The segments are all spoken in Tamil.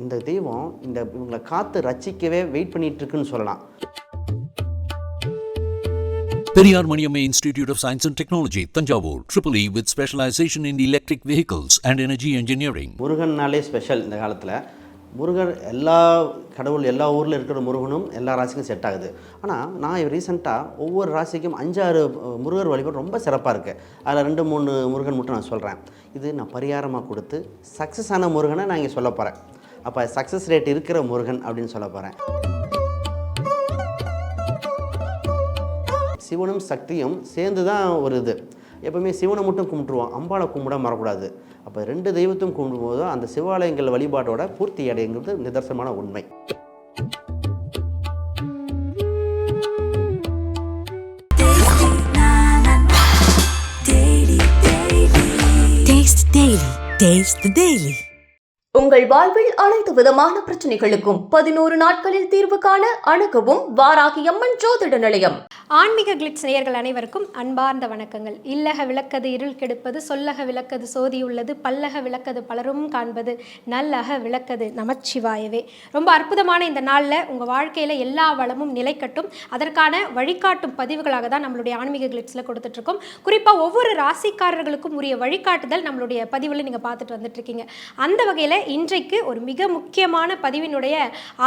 இந்த தெய்வம் இந்த இவங்களை காத்து ரட்சிக்கவே வெயிட் பண்ணிட்டு இருக்குன்னு சொல்லலாம். Periyar Maniamma Institute of Science and Technology, Tanjavur, Triple E with specialization in electric vehicles and energy engineering. முருகன்னாலே ஸ்பெஷல் இந்த காலத்தில். முருகர் எல்லா கடவுள் எல்லா ஊரில் இருக்கிற முருகனும் எல்லா ராசிக்கும் செட் ஆகுது. ஆனால் நான் ரீசெண்டாக ஒவ்வொரு ராசிக்கும் அஞ்சாறு முருகர் வழிபாடு ரொம்ப சிறப்பாக இருக்குது அதில் ரெண்டு மூணு முருகன் மட்டும் நான் சொல்கிறேன் இது நான் பரிகாரமாக கொடுத்து சக்ஸஸ் ஆன முருகனை நான் இங்கே சொல்ல போகிறேன் அப்போ சக்ஸஸ் ரேட் இருக்கிற முருகன் அப்படின்னு சொல்ல போகிறேன் சிவனும் சக்தியும் சேர்ந்து தான் ஒரு இது. எப்போவுமே சிவனை மட்டும் கும்பிட்டுருவோம் அம்பாளை கும்பிட மறக்கூடாது. அப்போ ரெண்டு தெய்வத்தையும் கும்பிடும்போது அந்த சிவாலயங்கள் வழிபாட்டோட பூர்த்தி அடைங்கிறது நிதர்சனமான உண்மை. Taste Daily. Taste the Daily. உங்கள் வாழ்வில் அனைத்து விதமான பிரச்சனைகளுக்கும் பதினோரு நாட்களில் தீர்வு காண அணுகவும் வாராகி அம்மன் ஜோதிட நிலையம். ஆன்மீக கிளிட்ஸ் நேயர்கள் அனைவருக்கும் அன்பார்ந்த வணக்கங்கள். இல்லக விளக்கது இருள் கெடுப்பது சொல்லக விளக்கது சோதி உள்ளது பல்லக விளக்கது பலரும் காண்பது நல்லக விளக்கது நமச்சிவாயவே. ரொம்ப அற்புதமான இந்த நாளில் உங்கள் வாழ்க்கையில் எல்லா வளமும் நிலைக்கட்டும் அதற்கான வழிகாட்டும் பதிவுகளாக தான் நம்மளுடைய ஆன்மீக கிளிட்ஸில் கொடுத்துட்ருக்கோம். குறிப்பாக ஒவ்வொரு ராசிக்காரர்களுக்கும் உரிய வழிகாட்டுதல் நம்மளுடைய பதிவில் நீங்கள் பார்த்துட்டு வந்துட்டுருக்கீங்க அந்த வகையில் இன்றைக்கு ஒரு மிக முக்கியமான பதிவினுடைய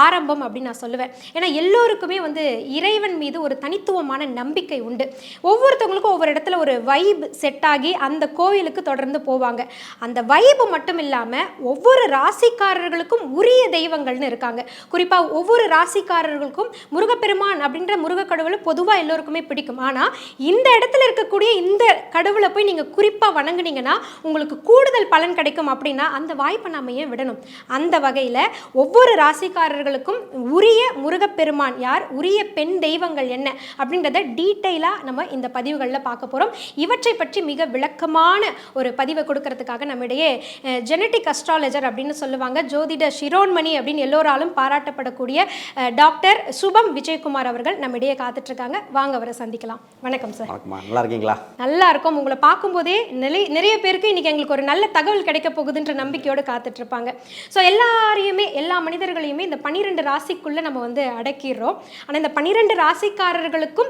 ஆரம்பம் அப்படின்னு நான் சொல்லுவேன். ஏன்னா எல்லோருக்குமே வந்து இறைவன் மீது ஒரு தனித்துவமான நம்பிக்கை உண்டு. ஒவ்வொருத்தவங்களுக்கும் ஒவ்வொரு இடத்துல ஒரு வைப் செட் ஆகி அந்த கோவிலுக்கு தொடர்ந்து போவாங்க. அந்த வைப்பு மட்டும் இல்லாமல் ஒவ்வொரு ராசிக்காரர்களுக்கும் உரிய தெய்வங்கள்னு இருக்காங்க. குறிப்பாக ஒவ்வொரு ராசிக்காரர்களுக்கும் முருகப்பெருமான் அப்படின்ற முருக கடவுளை பொதுவாக எல்லோருக்குமே பிடிக்கும். ஆனால் இந்த இடத்துல இருக்கக்கூடிய இந்த கடவுளை போய் நீங்கள் குறிப்பாக வணங்குனீங்கன்னா உங்களுக்கு கூடுதல் பலன் கிடைக்கும் அப்படின்னா அந்த வாய்ப்பை நாம ஏன் விடணும்? அந்த வகையில் ஒவ்வொரு ராசிக்காரர்களுக்கும் உரிய முருகப்பெருமான் யார்? உரிய பெண் தெய்வங்கள் என்ன? அப்படின்றத டீட்டெயிலாக நம்ம இந்த பதிவுகளில் பார்க்க போகிறோம் இவற்றை பற்றி மிக விளக்கமான ஒரு பதிவை கொடுக்கறதுக்காக நம்மிடையே ஜெனட்டிக் அஸ்ட்ராலஜர் அப்படின்னு சொல்லுவாங்க ஜோதிட சிரோன்மணி அப்படின்னு எல்லோராலும் பாராட்டப்படக்கூடிய டாக்டர் சுபம் விஜயகுமார் அவர்கள் நம்மிடையே காத்துட்ருக்காங்க. வாங்க அவரை சந்திக்கலாம். வணக்கம் சார். நல்லா இருக்கீங்களா? நல்லா இருக்கும். உங்களை பார்க்கும்போதே நிலை நிறைய பேருக்கு இன்னைக்கு எங்களுக்கு ஒரு நல்ல தகவல் கிடைக்க போகுதுன்ற நம்பிக்கையோடு காத்துட்டு இருப்பாங்க ஸோ எல்லாரையுமே எல்லா மனிதர்களையுமே இந்த பன்னிரெண்டு ராசிக்குள்ள நம்ம வந்து அடக்கிடுறோம். ஆனால் இந்த பன்னிரெண்டு ராசிக்காரர்களுக்கும்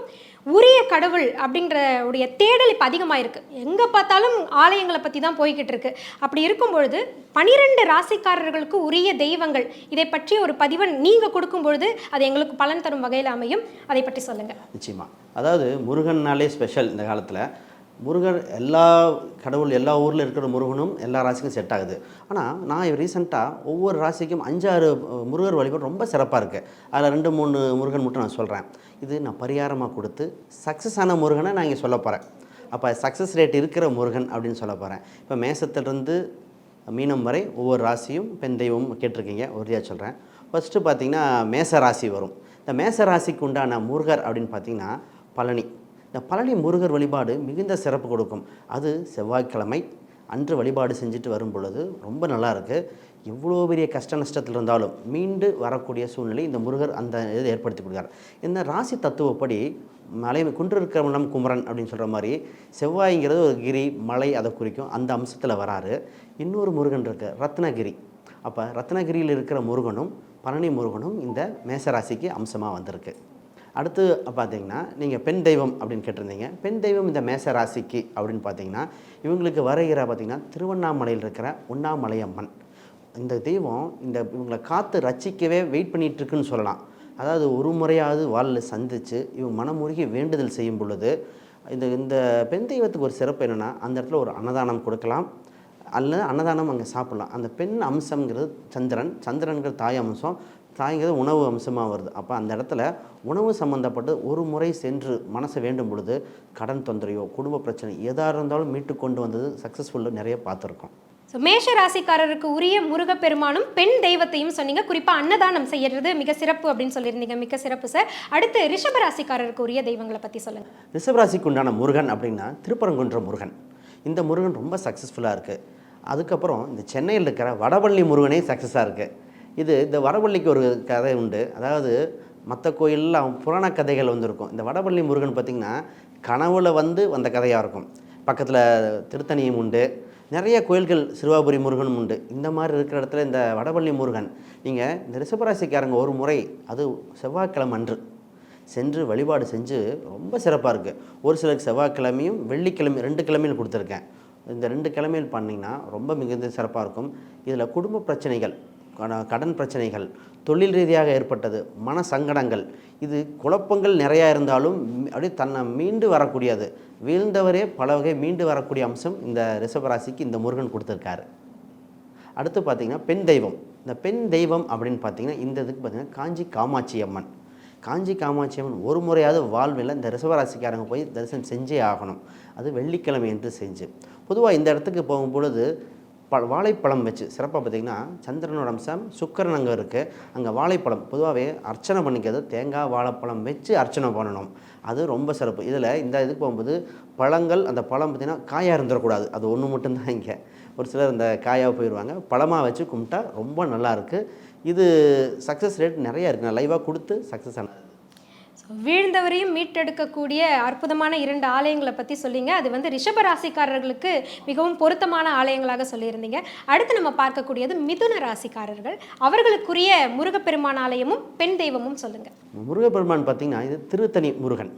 உரிய கடவுள் அப்படின்ற உடைய தேடல் இப்போ அதிகமாக இருக்குது எங்கே பார்த்தாலும் ஆலயங்களை பற்றி தான் போய்கிட்டு இருக்கு. அப்படி இருக்கும் பொழுது பனிரெண்டு ராசிக்காரர்களுக்கு உரிய தெய்வங்கள் இதை பற்றி ஒரு பதிவை நீங்கள் கொடுக்கும் பொழுது அது எங்களுக்கு பலன் தரும் வகையில் அமையும். அதை பற்றி சொல்லுங்கள் நிச்சயமாக அதாவது முருகன்னாலே ஸ்பெஷல் இந்த காலத்தில். முருகர் எல்லா கடவுள் எல்லா ஊரில் இருக்கிற முருகனும் எல்லா ராசிக்கும் செட் ஆகுது. ஆனால் நான் ரீசெண்டாக ஒவ்வொரு ராசிக்கும் அஞ்சாறு முருகர் வழிபாடு ரொம்ப சிறப்பாக இருக்குது அதில் ரெண்டு மூணு முருகன் மட்டும் நான் சொல்கிறேன் இது நான் பரிகாரமாக கொடுத்து சக்ஸஸ் ஆன முருகனை நான் இங்கே சொல்ல போகிறேன் அப்போ சக்ஸஸ் ரேட் இருக்கிற முருகன் அப்படின்னு சொல்ல போகிறேன் இப்போ மேசத்திலிருந்து மீனம் வரை ஒவ்வொரு ராசியும் பெண் தெய்வம் கேட்டிருக்கீங்க உறுதியாக சொல்கிறேன் ஃபஸ்ட்டு பார்த்திங்கன்னா மேச ராசி வரும். இந்த மேச ராசிக்கு உண்டான முருகர் அப்படின்னு பார்த்தீங்கன்னா பழனி. இந்த பழனி முருகர் வழிபாடு மிகுந்த சிறப்பு கொடுக்கும். அது செவ்வாய்க்கிழமை அன்று வழிபாடு செஞ்சுட்டு வரும் பொழுது ரொம்ப நல்லா இருக்குது எவ்வளோ பெரிய கஷ்ட நஷ்டத்தில் இருந்தாலும் மீண்டு வரக்கூடிய சூழ்நிலை இந்த முருகர் அந்த இதை ஏற்படுத்தி கொடுக்குறார் இந்த ராசி தத்துவப்படி மலை குன்று இருக்கிறவனம் குமரன் அப்படின்னு சொல்கிற மாதிரி செவ்வாய்ங்கிறது ஒரு கிரி மலை அதை குறிக்கும். அந்த அம்சத்தில் வராரு. இன்னொரு முருகன் இருக்கு ரத்னகிரி. அப்போ ரத்னகிரியில் இருக்கிற முருகனும் பழனி முருகனும் இந்த மேசராசிக்கு அம்சமாக வந்திருக்கு. அடுத்து பார்த்தீங்கன்னா நீங்கள் பெண் தெய்வம் அப்படின்னு கேட்டிருந்தீங்க. பெண் தெய்வம் இந்த மேச ராசிக்கு அப்படின்னு பார்த்தீங்கன்னா இவங்களுக்கு வரைகிற பார்த்தீங்கன்னா திருவண்ணாமலையில் இருக்கிற உண்ணாமலையம்மன். இந்த தெய்வம் இந்த இவங்களை காத்து ரச்சிக்கவே வெயிட் பண்ணிகிட்ருக்குன்னு சொல்லலாம். அதாவது ஒரு முறையாவது வாழ்வில் சந்தித்து இவங்க மனமுருகி வேண்டுதல் செய்யும் பொழுது இந்த இந்த பெண் தெய்வத்துக்கு ஒரு சிறப்பு என்னென்னா அந்த இடத்துல ஒரு அன்னதானம் கொடுக்கலாம். அல்லது அன்னதானம் அங்கே சாப்பிட்லாம். அந்த பெண் அம்சம்ங்கிறது சந்திரன். சந்திரன்கிற தாய் அம்சம். தாய்ங்கிறது உணவு அம்சமாக வருது. அப்போ அந்த இடத்துல உணவு சம்மந்தப்பட்டு ஒரு முறை சென்று மனசை வேண்டும் பொழுது கடன் தொந்தரையோ குடும்ப பிரச்சனை எதாக இருந்தாலும் மீட்டு கொண்டு வந்தது சக்ஸஸ்ஃபுல்லாக நிறைய பார்த்துருக்கோம். ஸோ மேஷ ராசிக்காரருக்கு உரிய முருகப்பெருமானும் பெண் தெய்வத்தையும் சொன்னீங்க. குறிப்பாக அன்னதானம் செய்யறது மிக சிறப்பு அப்படின்னு சொல்லியிருந்தீங்க. மிக சிறப்பு சார் அடுத்து ரிஷப ராசிக்காரருக்கு உரிய தெய்வங்களை பற்றி சொல்லுங்க. ரிஷபராசிக்கு உண்டான முருகன் அப்படின்னா திருப்பரங்குன்ற முருகன். இந்த முருகன் ரொம்ப சக்ஸஸ்ஃபுல்லாக இருக்குது அதுக்கப்புறம் இந்த சென்னையில் இருக்கிற வடபள்ளி முருகனே சக்ஸஸாக இருக்குது இது இந்த வடபள்ளிக்கு ஒரு கதை உண்டு. அதாவது மற்ற கோயிலெலாம் புராண கதைகள் வந்திருக்கும். இந்த வடபள்ளி முருகன் பார்த்திங்கன்னா கனவுல வந்து வந்த கதையாக இருக்கும். பக்கத்தில் திருத்தணியும் உண்டு. நிறைய கோயில்கள் சிறுவாபுரி முருகனும் உண்டு. இந்த மாதிரி இருக்கிற இடத்துல இந்த வடபள்ளி முருகன் நீங்கள் இந்த ரிஷபராசிக்காரங்க ஒரு முறை அது செவ்வாய்க்கிழமை அன்று சென்று வழிபாடு செஞ்சு ரொம்ப சிறப்பாக இருக்குது ஒரு சிலருக்கு செவ்வாய்க்கிழமையும் வெள்ளிக்கிழமை ரெண்டு கிழமையில் கொடுத்துருக்கேன். இந்த ரெண்டு கிழமையில் பண்ணிங்கன்னா ரொம்ப மிகுந்த சிறப்பாக இருக்கும். இதில் குடும்ப பிரச்சனைகள் கடன் பிரச்சனைகள் தொழில் ரீதியாக ஏற்பட்டது மன சங்கடங்கள் இது குழப்பங்கள் நிறையா இருந்தாலும் அப்படியே தன்னை மீண்டு வரக்கூடியது. வீழ்ந்தவரே பல வகை மீண்டு வரக்கூடிய அம்சம் இந்த ரிஷபராசிக்கு இந்த முருகன் கொடுத்துருக்காரு. அடுத்து பார்த்திங்கன்னா பெண் தெய்வம். இந்த பெண் தெய்வம் அப்படின்னு பார்த்தீங்கன்னா இந்த இதுக்கு பார்த்திங்கன்னா காஞ்சி காமாட்சி அம்மன். காஞ்சி காமாட்சி அம்மன் ஒரு முறையாவது வாழ்வில் இந்த ரிஷபராசிக்காரங்க போய் தரிசனம் செஞ்சே ஆகணும். அது வெள்ளிக்கிழமை என்று செஞ்சு. பொதுவாக இந்த இடத்துக்கு போகும் பொழுது ப வாழைப்பழம் வச்சு சிறப்பாக பார்த்தீங்கன்னா சந்திரனோட அம்சம் சுக்கரன் அங்கே இருக்குது அங்கே வாழைப்பழம் பொதுவாகவே அர்ச்சனை பண்ணிக்கிறது தேங்காய் வாழைப்பழம் வச்சு அர்ச்சனை பண்ணணும். அது ரொம்ப சிறப்பு. இதில் இந்த இதுக்கு போகும்போது பழங்கள் அந்த பழம் பார்த்திங்கன்னா காயாக இருந்துடக்கூடாது அது ஒன்று மட்டும்தான் இங்கே. ஒரு சிலர் இந்த காயாக போயிடுவாங்க பழமாக வச்சு கும்பிட்டா ரொம்ப நல்லாயிருக்கு இது சக்ஸஸ் ரேட் நிறையா இருக்குது நான் லைவாக கொடுத்து சக்ஸஸ் ஆனது. வீழ்ந்தவரையும் மீட்டெடுக்கக்கூடிய அற்புதமான இரண்டு ஆலயங்களை பற்றி சொல்லிங்க. அது வந்து ரிஷப ராசிக்காரர்களுக்கு மிகவும் பொருத்தமான ஆலயங்களாக சொல்லியிருந்தீங்க. அடுத்து நம்ம பார்க்கக்கூடியது மிதுன ராசிக்காரர்கள். அவர்களுக்குரிய முருகப்பெருமான் ஆலயமும் பெண் தெய்வமும் சொல்லுங்கள் முருகப்பெருமான் பார்த்திங்கன்னா இது திருத்தணி முருகன்.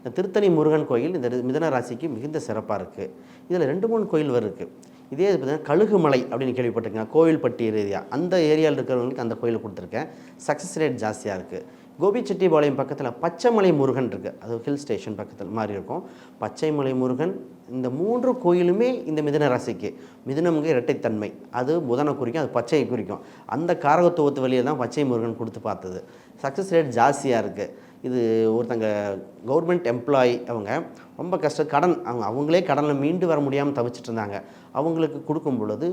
இந்த திருத்தணி முருகன் கோயில் இந்த மிதுன ராசிக்கு மிகுந்த சிறப்பாக இருக்குது இதில் ரெண்டு மூணு கோயில் வருது இருக்குது இதே பார்த்தீங்கன்னா கழுகுமலை அப்படின்னு கேள்விப்பட்டிருக்கீங்க. கோவில்பட்டி ஏரியா. அந்த ஏரியாவில் இருக்கிறவங்களுக்கு அந்த கோயில் கொடுத்துருக்கேன். சக்ஸஸ் ரேட் ஜாஸ்தியாக இருக்குது கோபிச்செட்டிபாளையம் பக்கத்தில் பச்சைமலை முருகன் இருக்குது அது ஹில் ஸ்டேஷன் பக்கத்தில் மாதிரி இருக்கும் பச்சைமலை முருகன் இந்த மூன்று கோயிலுமே இந்த மிதன ராசிக்கு. மிதுனம்ங்க இரட்டைத்தன்மை. அது புதனை குறிக்கும் அது பச்சையை குறிக்கும். அந்த காரகத்துவத்து வழியை தான் பச்சை முருகன் கொடுத்து பார்த்தது. சக்ஸஸ் ரேட் ஜாஸ்தியாக இருக்குது இது ஒருத்தங்க கவர்மெண்ட் எம்ப்ளாயி அவங்க ரொம்ப கஷ்டம் கடன் அவங்க அவங்களே கடனில் மீண்டு வர முடியாமல் தவிச்சிட்டு இருந்தாங்க. அவங்களுக்கு கொடுக்கும் பொழுது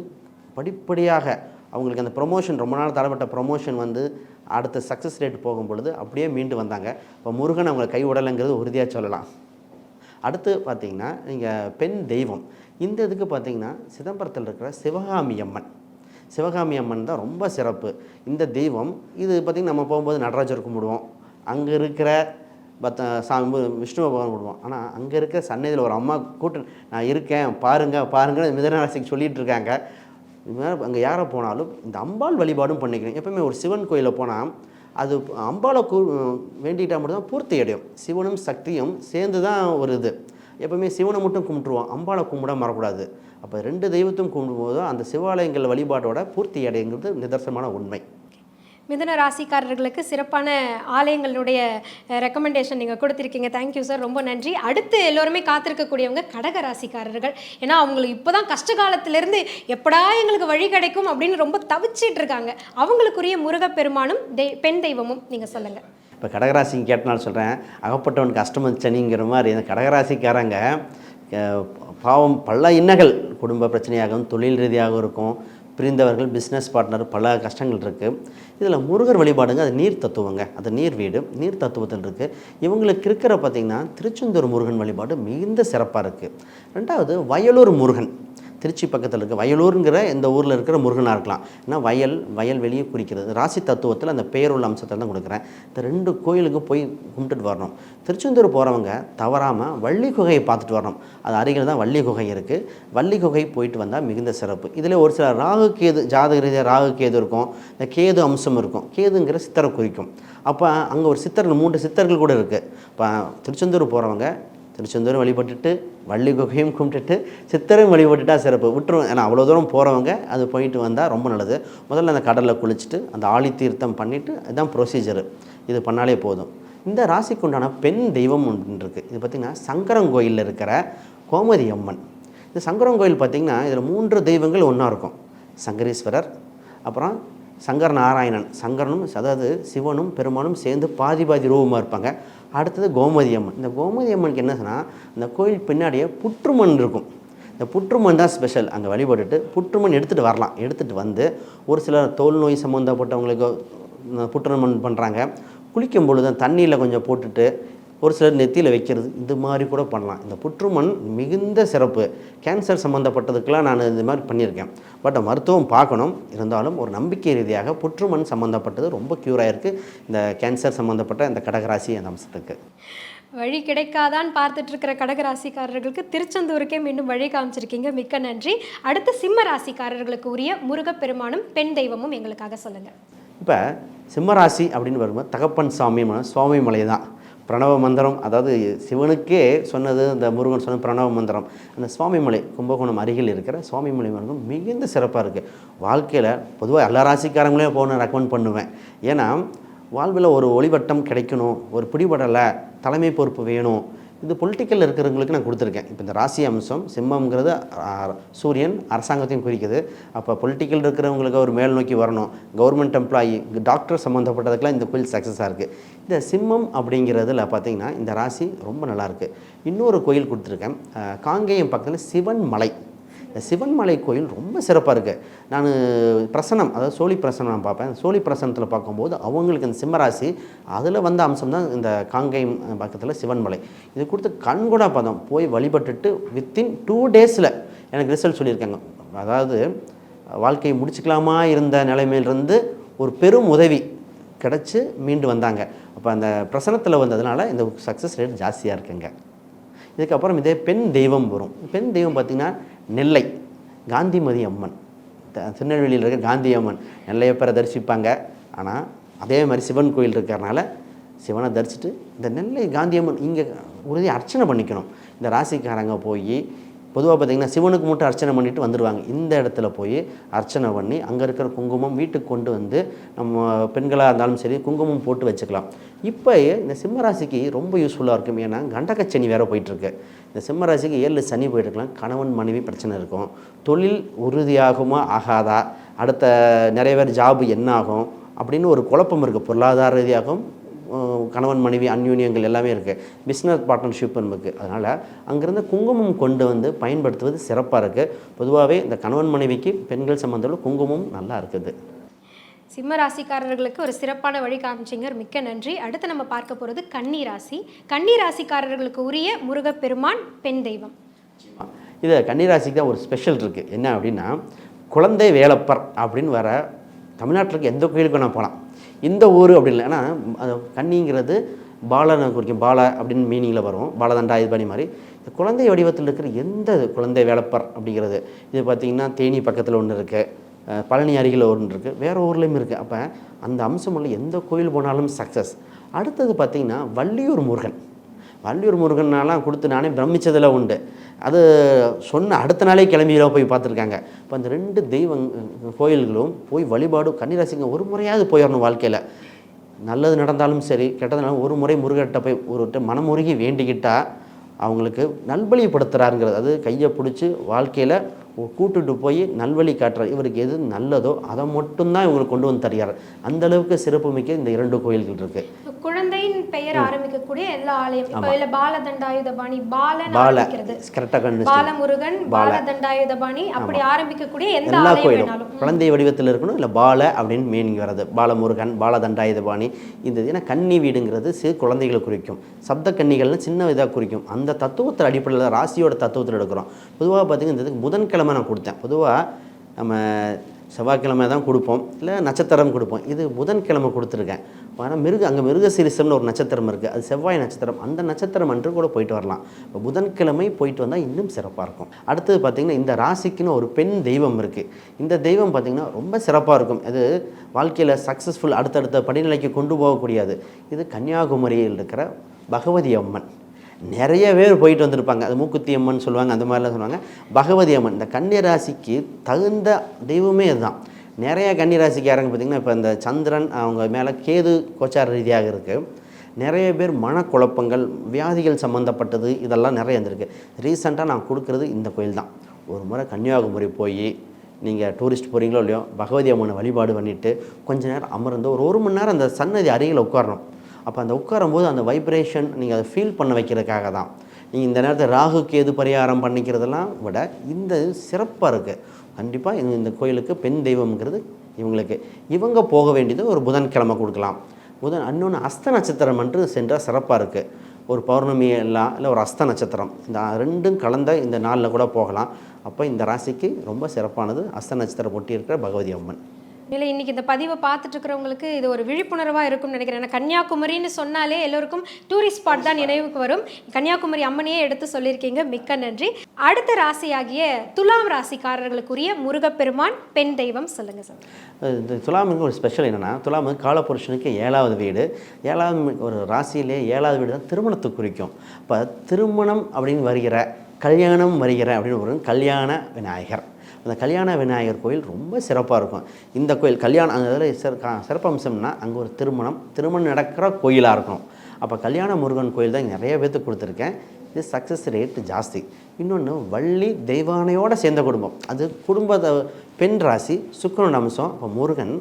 படிப்படியாக அவங்களுக்கு அந்த ப்ரொமோஷன் ரொம்ப நாள் தரப்பட்ட ப்ரொமோஷன் வந்து அடுத்த சக்ஸஸ் ரேட் போகும் பொழுது அப்படியே மீண்டு வந்தாங்க. இப்போ முருகன் அவங்களை கைவிடலைங்கிறது உறுதியாக சொல்லலாம். அடுத்து பார்த்தீங்கன்னா நீங்கள் பெண் தெய்வம். இந்த இதுக்கு பார்த்தீங்கன்னா சிதம்பரத்தில் இருக்கிற சிவகாமி அம்மன். சிவகாமி அம்மன் தான் ரொம்ப சிறப்பு. இந்த தெய்வம் இது பார்த்திங்கன்னா நம்ம போகும்போது நடராஜர் கும்பிடுவோம். அங்கே இருக்கிற பத்த சாமி மு- விஷ்ணு பகவான் கும்பிடுவோம். ஆனால் அங்கே இருக்கிற சன்னதியில் ஒரு அம்மா கூட்டு நான் இருக்கேன் பாருங்கள் பாருங்கள் மிதனராசிக்கு சொல்லிகிட்டு இருக்காங்க. அங்கே யாரை போனாலும் இந்த அம்பாள் வழிபாடும் பண்ணிக்கணும் எப்போயுமே ஒரு சிவன் கோயிலில் போனால் அது அம்பாளை கூ வேண்டிக்கிட்டால் மட்டும்தான் பூர்த்தி அடையும். சிவனும் சக்தியும் சேர்ந்து தான் ஒரு இது. எப்பவுமே சிவனை மட்டும் கும்பிட்டுருவோம் அம்பாளை கும்பிட மறக்கூடாது அப்போ ரெண்டு தெய்வத்தையும் கும்பிடும்போது அந்த சிவாலயங்கள் வழிபாட்டோட பூர்த்தி அடைங்கிறது நிதர்சனமான உண்மை. மிதன ராசிக்காரர்களுக்கு சிறப்பான ஆலயங்களுடைய ரெக்கமெண்டேஷன் நீங்கள் கொடுத்துருக்கீங்க. தேங்க்யூ சார் ரொம்ப நன்றி. அடுத்து எல்லோருமே காத்திருக்கக்கூடியவங்க கடக ராசிக்காரர்கள். ஏன்னா அவங்களுக்கு இப்போ தான் கஷ்ட காலத்திலேருந்து எப்படா எங்களுக்கு வழி கிடைக்கும் அப்படின்னு ரொம்ப தவிச்சிட்டு இருக்காங்க. அவங்களுக்குரிய முருகப்பெருமானும் தெய் பெண் தெய்வமும் நீங்கள் சொல்லுங்கள் இப்போ கடகராசிங்க கேட்டனால சொல்கிறேன் அகப்பட்டவனுக்கு அஷ்டம சனிங்கிற மாதிரி இந்த கடகராசிக்காரங்க பாவம் பல இன்னகள் குடும்ப பிரச்சனையாகவும் தொழில் ரீதியாகவும் இருக்கும். பிரிந்தவர்கள் பிஸ்னஸ் பார்ட்னர் பல கஷ்டங்கள் இருக்குது இதில் முருகர் வழிபாடுங்க அது நீர் தத்துவங்க. அது நீர் வீடு நீர் தத்துவத்தில் இருக்குது இவங்களுக்கு இருக்கிற பார்த்திங்கன்னா திருச்செந்தூர் முருகன் வழிபாடு மிகுந்த சிறப்பாக இருக்குது ரெண்டாவது வயலூர் முருகன். திருச்சி பக்கத்தில் இருக்க வயலூருங்கிற இந்த ஊரில் இருக்கிற முருகனாக இருக்கலாம். ஏன்னா வயல் வயல் வெளியே குறிக்கிறது. ராசி தத்துவத்தில் அந்த பெயருள்ள அம்சத்தை தான் கொடுக்குறேன். இந்த ரெண்டு கோயிலுக்கும் போய் கும்பிட்டுட்டு வரணும். திருச்செந்தூர் போகிறவங்க தவறாமல் வள்ளி குகையை பார்த்துட்டு வரணும். அது அருகில் தான் வள்ளி குகை இருக்குது வள்ளி குகை போயிட்டு வந்தால் மிகுந்த சிறப்பு. இதில் ஒரு சில ராகு கேது ஜாதக ரீதியாக ராகு கேது இருக்கும். இந்த கேது அம்சம் இருக்கும். கேதுங்கிற சித்தரை குறிக்கும். அப்போ அங்கே ஒரு சித்தர்கள் மூன்று சித்தர்கள் கூட இருக்குது இப்போ திருச்செந்தூர் போகிறவங்க திருச்செந்தூரும் வழிபட்டுட்டு வள்ளி குகையும் கும்பிட்டுட்டு சித்தரையும் வழிபட்டுட்டா சிறப்பு. விட்டுரும் ஏன்னா அவ்வளோ தூரம் போகிறவங்க அது போயிட்டு வந்தால் ரொம்ப நல்லது. முதல்ல அந்த கடலில் குளிச்சுட்டு அந்த ஆழி தீர்த்தம் பண்ணிவிட்டு இதுதான் ப்ரொசீஜரு இது பண்ணாலே போதும். இந்த ராசிக்கு உண்டான பெண் தெய்வம் ஒன்று இருக்குது இது பார்த்திங்கன்னா சங்கரங்கோயிலில் இருக்கிற கோமதி அம்மன். இந்த சங்கரங்கோயில் பார்த்திங்கன்னா இதில் மூன்று தெய்வங்கள் ஒன்றா இருக்கும். சங்கரீஸ்வரர் அப்புறம் சங்கர நாராயணன் சங்கரனும் அதாவது சிவனும் பெருமானும் சேர்ந்து பாதி பாதி ரூபமாக இருப்பாங்க. அடுத்தது கோமதி அம்மன். இந்த கோமதி அம்மனுக்கு என்ன சொன்னால் இந்த கோயில் பின்னாடியே புற்றுமண் இருக்கும். இந்த புற்றுமண் தான் ஸ்பெஷல் அங்கே வழிபட்டுட்டு புற்றுமண் எடுத்துகிட்டு வரலாம். எடுத்துகிட்டு வந்து ஒரு சில தோல் நோய் சம்மந்தப்பட்டவங்களுக்கு அஹ், புற்றுமண் பண்ணுறாங்க குளிக்கும் பொழுது தண்ணியில் கொஞ்சம் போட்டுட்டு ஒரு சிலர் நெத்தியில் வைக்கிறது இது மாதிரி கூட பண்ணலாம். இந்த புற்றுமண் மிகுந்த சிறப்பு. கேன்சர் சம்மந்தப்பட்டதுக்கெலாம் நான் இது மாதிரி பண்ணியிருக்கேன். பட் மருத்துவம் பார்க்கணும். இருந்தாலும் ஒரு நம்பிக்கை ரீதியாக புற்றுமண் சம்மந்தப்பட்டது ரொம்ப க்யூர் ஆயிருக்கு. இந்த கேன்சர் சம்மந்தப்பட்ட இந்த கடகராசி அந்த அம்சத்துக்கு. வழி கிடைக்காதான் பார்த்துட்டு இருக்கிற கடகராசிக்காரர்களுக்கு திருச்செந்தூருக்கே மீண்டும் வழி காமிச்சிருக்கீங்க. மிக்க நன்றி. அடுத்து சிம்ம ராசிக்காரர்களுக்கு உரிய முருகப்பெருமானும் பெண் தெய்வமும் எங்களுக்காக சொல்லுங்க. இப்போ சிம்மராசி அப்படின்னு வரும்போது தகப்பன் சாமி சுவாமி மலை தான் பிரணவ மந்திரம் அதாவது சிவனுக்கே சொன்னது இந்த முருகன் சொன்ன பிரணவ மந்திரம். அந்த சுவாமிமலை கும்பகோணம் அருகில் இருக்கிற சுவாமிமலை மந்திரம் மிகுந்த சிறப்பாக இருக்குது வாழ்க்கையில் பொதுவாக எல்லா ராசிக்காரங்களையும் போகணும் ரெக்கமெண்ட் பண்ணுவேன். ஏன்னா வாழ்வில் ஒரு ஒளிவட்டம் கிடைக்கணும் ஒரு பிடிபடலை தலைமை பொறுப்பு வேணும். இது பொலிட்டிக்கல் இருக்கிறவங்களுக்கு நான் கொடுத்துருக்கேன். இப்போ இந்த ராசி அம்சம் சிம்மம்ங்கிறது சூரியன் அரசாங்கத்தையும் குறிக்குது. அப்போ பொலிட்டிக்கல் இருக்கிறவங்களுக்கு ஒரு மேல் நோக்கி வரணும். கவர்மெண்ட் எம்ப்ளாயி டாக்டர் சம்மந்தப்பட்டதுக்கெல்லாம் இந்த கோயில் சக்ஸஸாக இருக்குது இந்த சிம்மம் அப்படிங்கிறதுல பார்த்தீங்கன்னா இந்த ராசி ரொம்ப நல்லாயிருக்கு இன்னொரு கோயில் கொடுத்துருக்கேன். காங்கேயம் பக்கத்தில் சிவன் மலை. இந்த சிவன்மலை கோயில் ரொம்ப சிறப்பாக இருக்குது நான் பிரசனம் அதாவது சோழி பிரசனம் நான் பார்ப்பேன். சோழி பிரசனத்தில் பார்க்கும்போது அவங்களுக்கு இந்த சிம்மராசி அதில் வந்த அம்சம் தான் இந்த காங்கேயம் பக்கத்தில் சிவன்மலை. இது கொடுத்து கண்கூடா பதம். போய் வழிபட்டுட்டு வித்தின் டூ டேஸில் எனக்கு ரிசல்ட் சொல்லியிருக்காங்க. அதாவது வாழ்க்கையை முடிச்சுக்கலாமா இருந்த நிலைமையிலிருந்து ஒரு பெரும் உதவி கிடச்சி மீண்டு வந்தாங்க. அப்போ அந்த பிரசனத்தில் வந்ததுனால இந்த சக்ஸஸ் ரேட் ஜாஸ்தியாக இருக்குங்க. இதுக்கப்புறம் இதே பெண் தெய்வம் வரும். பெண் தெய்வம் பார்த்திங்கன்னா நெல்லை காந்திமதி அம்மன் த- திருநெல்வேலியில் இருக்க காந்தி அம்மன் நெல்லையப்பரை தரிசிப்பாங்க. ஆனால் அதே மாதிரி சிவன் கோயில் இருக்கிறனால சிவனை தரிசிட்டு இந்த நெல்லை காந்தி அம்மன் இங்கே உறுதி அர்ச்சனை பண்ணிக்கணும். இந்த ராசிக்காரங்க போய் பொதுவாக பார்த்திங்கன்னா சிவனுக்கு மட்டும் அர்ச்சனை பண்ணிட்டு வந்துடுவாங்க இந்த இடத்துல போய் அர்ச்சனை பண்ணி அங்கே இருக்கிற குங்குமம் வீட்டுக்கு கொண்டு வந்து நம்ம பெண்களாக இருந்தாலும் சரி குங்குமம் போட்டு வச்சுக்கலாம். இப்போ இந்த சிம்மராசிக்கு ரொம்ப யூஸ்ஃபுல்லாக இருக்கும். ஏன்னா கண்டகச்சனி வேறு போயிட்டுருக்கு. இந்த சிம்மராசிக்கு ஏழு சனி போயிட்டுருக்கலாம். கணவன் மனைவி பிரச்சனை இருக்கும். தொழில் உறுதியாகுமா ஆகாதா? அடுத்த நிறைய பேர் ஜாபு என்ன ஆகும்? அப்படின்னு ஒரு குழப்பம் இருக்குது பொருளாதார ரீதியாகவும் கணவன் மனைவி அந்யூன்யங்கள் எல்லாமே இருக்குது பிஸ்னஸ் பார்ட்னர்ஷிப் இருக்குது அதனால் அங்கேருந்து குங்குமம் கொண்டு வந்து பயன்படுத்துவது சிறப்பாக இருக்குது பொதுவாகவே இந்த கணவன் மனைவிக்கு பெண்கள் சம்மந்தம் குங்குமம் நல்லா இருக்குது. சிம்ம ராசிக்காரர்களுக்கு ஒரு சிறப்பான வழி காமிச்சிங்க. மிக்க நன்றி. அடுத்து நம்ம பார்க்க போகிறது கன்னி ராசி. கன்னி ராசிக்காரர்களுக்கு உரிய முருகப்பெருமான் பெண் தெய்வம். இது கன்னிராசிக்கு தான் ஒரு ஸ்பெஷல் இருக்குது என்ன அப்படின்னா குழந்தை வேலப்பர் அப்படின்னு வர தமிழ்நாட்டில் இருக்க. எந்த கோயிலுக்கு வேணால் போகலாம் இந்த ஊர் அப்படி இல்லை. ஏன்னா அது கன்னிங்கிறது பாலனை குறிக்கும் பால அப்படின்னு மீனிங்கில் வரும். பாலதண்டா இது பண்ணி மாதிரி. இந்த குழந்தை வடிவத்தில் இருக்கிற எந்த குழந்தை வேலப்பர் அப்படிங்கிறது இது பார்த்திங்கன்னா தேனி பக்கத்தில் ஒன்று இருக்குது பழனி அருகில் ஒன்று இருக்குது வேறு ஊர்லேயும் இருக்குது அப்போ அந்த அம்சம் உள்ள எந்த கோயில் போனாலும் சக்ஸஸ் அடுத்தது பார்த்திங்கன்னா வள்ளியூர் முருகன். வள்ளியூர் முருகனாலாம் கொடுத்து நானே பிரமிச்சதில் உண்டு. அது சொன்ன அடுத்த நாளே கிளம்பியில போய் பார்த்துருக்காங்க. இப்போ அந்த ரெண்டு தெய்வங் கோயில்களும் போய் வழிபாடு கன்னிராசிங்க ஒரு முறையாவது போயிடணும் வாழ்க்கையில். நல்லது நடந்தாலும் சரி கெட்டதுனாலும் ஒரு முறை முருகர்கிட்ட போய் ஒருவர்கிட்ட மனமுருகி வேண்டிக்கிட்டால் அவங்களுக்கு நல்வழிப்படுத்துகிறாருங்கிறது அது கையை பிடிச்சி வாழ்க்கையில் கூட்டுட்டு போய் நல்வழி காட்டுறார். இவருக்கு எது நல்லதோ அதை மட்டும்தான் இவங்களுக்கு கொண்டு வந்து தருகிறார். அந்த அளவுக்கு சிறப்புமிக்க இந்த இரண்டு கோயில்கள் இருக்குது குழந்தையின் பெயர் ஆரம்பிக்கக்கூடிய எல்லா ஆலயம். இல்ல பாலதண்டாயுதபாணி பால கண்டு பாலமுருகன் பாலதண்டாயுதபாணி அப்படி ஆரம்பிக்கக்கூடிய எந்த எல்லா கோயிலும். குழந்தை வடிவத்தில் இருக்கணும் இல்லை பால அப்படின்னு மீனிங் வர்றது. பாலமுருகன் பாலதண்டாயுதபாணி இந்த ஏன்னா கன்னி வீடுங்கிறது சிறு குழந்தைகளை குறிக்கும். சப்த கன்னிகள்னு சின்ன இதாக குறிக்கும். அந்த தத்துவத்தில் அடிப்படையில் ராசியோட தத்துவத்தில் எடுக்கிறோம். பொதுவாக பார்த்தீங்கன்னா இந்த இதுக்கு செவ்வாய்க்கிழமை நான் கொடுத்தேன். பொதுவாக நம்ம செவ்வாய்க்கிழமை தான் கொடுப்போம். இல்லை நட்சத்திரம் கொடுப்போம். இது புதன்கிழமை கொடுத்துருக்கேன். ஆனால் மிருக அங்கே மிருக சீரிசம்னு ஒரு நட்சத்திரம் இருக்குது அது செவ்வாய் நட்சத்திரம். அந்த நட்சத்திரம் அன்று கூட போயிட்டு வரலாம். இப்போ புதன்கிழமை போயிட்டு வந்தால் இன்னும் சிறப்பாக இருக்கும். அடுத்தது பார்த்திங்கன்னா இந்த ராசிக்குன்னு ஒரு பெண் தெய்வம் இருக்குது இந்த தெய்வம் பார்த்திங்கன்னா ரொம்ப சிறப்பாக இருக்கும். இது வாழ்க்கையில் சக்ஸஸ்ஃபுல் அடுத்தடுத்த படிநிலைக்கு கொண்டு போகக்கூடியது. இது கன்னியாகுமரியில் இருக்கிற பகவதி அம்மன். நிறைய பேர் போயிட்டு வந்திருப்பாங்க. அது மூக்குத்தி அம்மன் சொல்லுவாங்க அந்த மாதிரிலாம் சொல்லுவாங்க. பகவதி அம்மன் இந்த கன்னி ராசிக்கு தகுந்த தெய்வமே அதுதான் நிறைய கன்னி ராசிக்காரங்க பார்த்திங்கன்னா இப்போ இந்த சந்திரன் அவங்க மேலே கேது கோச்சார ரீதியாக இருக்குது நிறைய பேர் மனக்குழப்பங்கள் வியாதிகள் சம்மந்தப்பட்டது இதெல்லாம் நிறைய இருந்திருக்கு ரீசெண்டாக நான் கொடுக்குறது இந்த கோயில் தான். ஒரு முறை கன்னியாகுமரி போய் நீங்கள் டூரிஸ்ட் போகிறீங்களோ இல்லையோ பகவதி அம்மனை வழிபாடு பண்ணிவிட்டு கொஞ்ச நேரம் அமர்ந்து ஒரு ஒரு மணி நேரம் அந்த சன்னதி அருகில் உட்காரணும். அப்போ அந்த உட்காரும்போது அந்த வைப்ரேஷன் நீங்கள் அதை ஃபீல் பண்ண வைக்கிறதுக்காக தான். நீங்கள் இந்த நேரத்தில் ராகு கேது பரிகாரம் பண்ணிக்கிறதெல்லாம் விட இந்த சிறப்பாக இருக்குது கண்டிப்பாக இந்த இந்த கோயிலுக்கு பெண் தெய்வம்ங்கிறது இவங்களுக்கு. இவங்க போக வேண்டியது ஒரு புதன்கிழமை கொடுக்கலாம். புதன் இன்னொன்று அஸ்த நட்சத்திரம் என்று சென்றால் சிறப்பாக இருக்குது ஒரு பௌர்ணமி எல்லாம் இல்லை ஒரு அஸ்த நட்சத்திரம். இந்த ரெண்டும் கலந்த இந்த நாளில் கூட போகலாம். அப்போ இந்த ராசிக்கு ரொம்ப சிறப்பானது அஸ்த நட்சத்திரம் ஒட்டி இருக்கிற பகவதி அம்மன். இல்லை இன்னைக்கு இந்த பதிவை பார்த்துட்டு இருக்கிறவங்களுக்கு இது ஒரு விழிப்புணர்வாக இருக்கும்னு நினைக்கிறேன். ஏன்னா கன்னியாகுமரின்னு சொன்னாலே எல்லோருக்கும் டூரிஸ்ட் ஸ்பாட் தான் நினைவுக்கு வரும். கன்னியாகுமரி அம்மனையே எடுத்து சொல்லியிருக்கீங்க. மிக்க நன்றி. அடுத்த ராசியாகிய துலாம் ராசிக்காரர்களுக்குரிய முருகப்பெருமான் பெண் தெய்வம் சொல்லுங்க சார். இந்த துலாமுக்கு ஒரு ஸ்பெஷல் என்னென்னா துலாமு காலபுருஷனுக்கு ஏழாவது வீடு. ஏழாவது ஒரு ராசியிலே ஏழாவது வீடு தான் திருமணத்தை குறிக்கும். இப்போ திருமணம் அப்படின்னு வருகிற கல்யாணம் வருகிற அப்படின்னு ஒரு கல்யாண விநாயகர். அந்த கல்யாண விநாயகர் கோயில் ரொம்ப சிறப்பாக இருக்கும். இந்த கோயில் கல்யாணம் அதில் சிற சிறப்பம்சம்னா அங்கே ஒரு திருமணம் திருமணம் நடக்கிற கோயிலாக இருக்கும். அப்போ கல்யாண முருகன் கோயில் தான் நிறைய பேர்த்துக்கு கொடுத்துருக்கேன். இது சக்ஸஸ் ரேட் ஜாஸ்தி. இன்னொன்று வள்ளி தெய்வானையோடு சேர்ந்த குடும்பம். அது குடும்பத்தை பெண் ராசி சுக்கரன் அம்சம். இப்போ முருகன்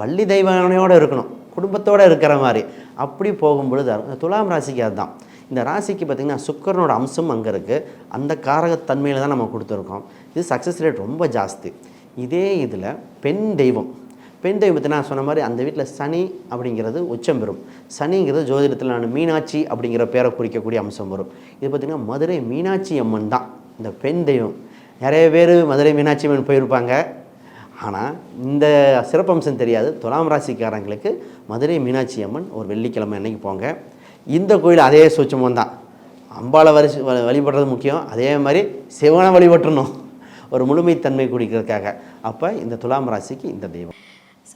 வள்ளி தெய்வானையோடு இருக்கணும். குடும்பத்தோடு இருக்கிற மாதிரி. அப்படி போகும்பொழுது பொழுது துலாம் ராசிக்கு அதுதான். இந்த ராசிக்கு பார்த்திங்கன்னா சுக்கரனோட அம்சம் அங்கே இருக்குது அந்த காரகத்தன்மையில் தான் நம்ம கொடுத்துருக்கோம். இது சக்ஸஸ் ரேட் ரொம்ப ஜாஸ்தி. இதே இதில் பெண் தெய்வம். பெண் தெய்வத்தை நான் சொன்ன மாதிரி அந்த வீட்டில் சனி அப்படிங்கிறது உச்சம் பெறும். சனிங்கிறது ஜோதிடத்தில் நான் மீனாட்சி அப்படிங்கிற பேரை குறிக்கக்கூடிய அம்சம் வரும். இது பார்த்திங்கன்னா மதுரை மீனாட்சி அம்மன் தான். இந்த பெண் தெய்வம். நிறைய பேர் மதுரை மீனாட்சி அம்மன் போயிருப்பாங்க. ஆனால் இந்த சிறப்பம்சம் தெரியாது. துலாம் ராசிக்காரங்களுக்கு மதுரை மீனாட்சி அம்மன் ஒரு வெள்ளிக்கிழமை அன்னைக்கு போங்க. இந்த கோயில் அதே சூட்சமம் தான். அம்பாளை வரிசை வ- வழிபடுறது முக்கியம். அதே மாதிரி சிவனை வழிபட்டணும் ஒரு முழுமைத்தன்மை குடிக்கிறதுக்காக. அப்போ இந்த துலாம் ராசிக்கு இந்த தெய்வம்.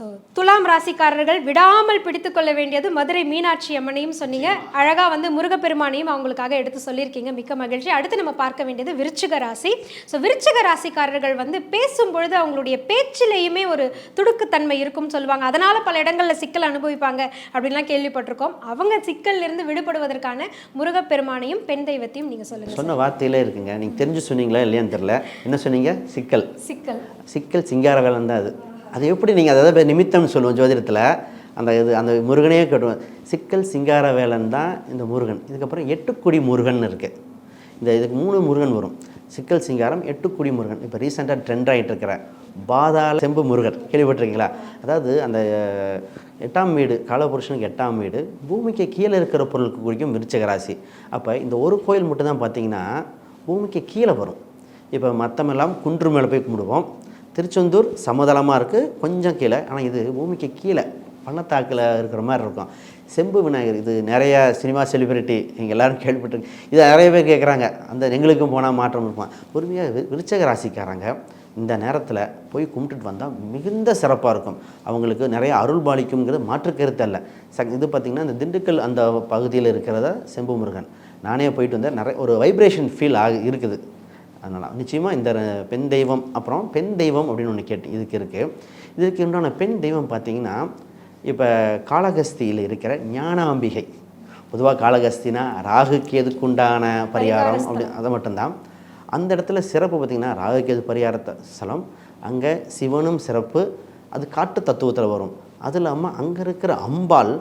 ஸோ துலாம் ராசிக்காரர்கள் விடாமல் பிடித்து கொள்ள வேண்டியது மதுரை மீனாட்சி அம்மனையும் சொன்னீங்க. அழகாக வந்து முருகப்பெருமானையும் அவங்களுக்காக எடுத்து சொல்லியிருக்கீங்க. மிக்க மகிழ்ச்சி. அடுத்து நம்ம பார்க்க வேண்டியது விருச்சிக ராசி. ஸோ விருச்சிக ராசிக்காரர்கள் வந்து பேசும் பொழுது அவங்களுடைய பேச்சிலேயுமே ஒரு துடுக்குத்தன்மை இருக்கும்னு சொல்லுவாங்க. அதனால் பல இடங்களில் சிக்கல் அனுபவிப்பாங்க அப்படின்லாம் கேள்விப்பட்டிருக்கோம். அவங்க சிக்கல்ல இருந்து விடுபடுவதற்கான முருகப்பெருமானையும் பெண் தெய்வத்தையும் நீங்கள் சொல்லுங்கள் சொன்ன வார்த்தையிலே இருக்குங்க. நீங்கள் தெரிஞ்சு சொன்னீங்களா இல்லையான்னு தெரில என்ன சொன்னீங்க? சிக்கல். சிக்கல். சிக்கல் சிங்கார வேலன் தான் அது. அது எப்படி நீங்கள் அதாவது நிமித்தம்னு சொல்லுவோம் ஜோதிடத்தில் அந்த இது அந்த முருகனே கட்டுவோம். சிக்கல் சிங்கார வேலன் தான் இந்த முருகன். இதுக்கப்புறம் எட்டுக்குடி முருகன் இருக்குது இந்த இதுக்கு மூணு முருகன் வரும். சிக்கல் சிங்காரம் எட்டுக்குடி முருகன். இப்போ ரீசெண்டாக ட்ரெண்ட் ஆகிட்டு இருக்கிற பாதாள செம்பு முருகன். கேள்விப்பட்டிருக்கீங்களா? அதாவது அந்த எட்டாம் வீடு காலபுருஷனுக்கு எட்டாம் வீடு பூமிக்கு கீழே இருக்கிற பொருளுக்கு குறிக்கும் விருச்சிக ராசி. அப்போ இந்த ஒரு கோயில் மட்டும் தான் பார்த்தீங்கன்னா பூமிக்கு கீழே வரும். இப்போ மற்றமெல்லாம் குன்று மேலே போய் கும்பிடுவோம். திருச்செந்தூர் சமதளமாக இருக்குது கொஞ்சம் கீழே ஆனால் இது பூமிக்கு கீழே பள்ளத்தாக்கில் இருக்கிற மாதிரி இருக்கும். செம்பு விநாயகர் இது நிறையா சினிமா செலிபிரிட்டி நீங்கள் எல்லோரும் கேள்விப்பட்டிருக்கு இதை நிறைய பேர் கேட்குறாங்க அந்த எங்களுக்கும் போனால் மாற்றம் இருக்கும். பொறுமையாக விருச்சக ராசிக்காரங்க இந்த நேரத்தில் போய் கும்பிட்டுட்டு வந்தால் மிகுந்த சிறப்பாக இருக்கும். அவங்களுக்கு நிறைய அருள் பாலிக்குங்கிறது மாற்று கருத்து அல்ல. ச இது பார்த்திங்கன்னா இந்த திண்டுக்கல் அந்த பகுதியில் இருக்கிறத செம்பு முருகன். நானே போயிட்டு வந்தேன். நிறைய ஒரு வைப்ரேஷன் ஃபீல் ஆகு இருக்குது. அதனால். நிச்சயமாக இந்த பெண் தெய்வம் அப்புறம் பெண் தெய்வம் அப்படின்னு ஒன்று கேட்டு இதுக்கு இருக்குது இதுக்கு உண்டான பெண் தெய்வம் பார்த்தீங்கன்னா இப்போ காளகஸ்தியில் இருக்கிற ஞானாம்பிகை. பொதுவாக காளகஸ்தினா ராகு கேதுக்கு உண்டான பரிகாரம் அப்படி அதை மட்டும்தான். அந்த இடத்துல சிறப்பு பார்த்திங்கன்னா ராகு கேது பரிகாரத்த ஸ்தலம். அங்கே சிவனும் சிறப்பு. அது காட்டு தத்துவத்தில் வரும். அது இல்லாமல் அங்கே இருக்கிற அம்பாள்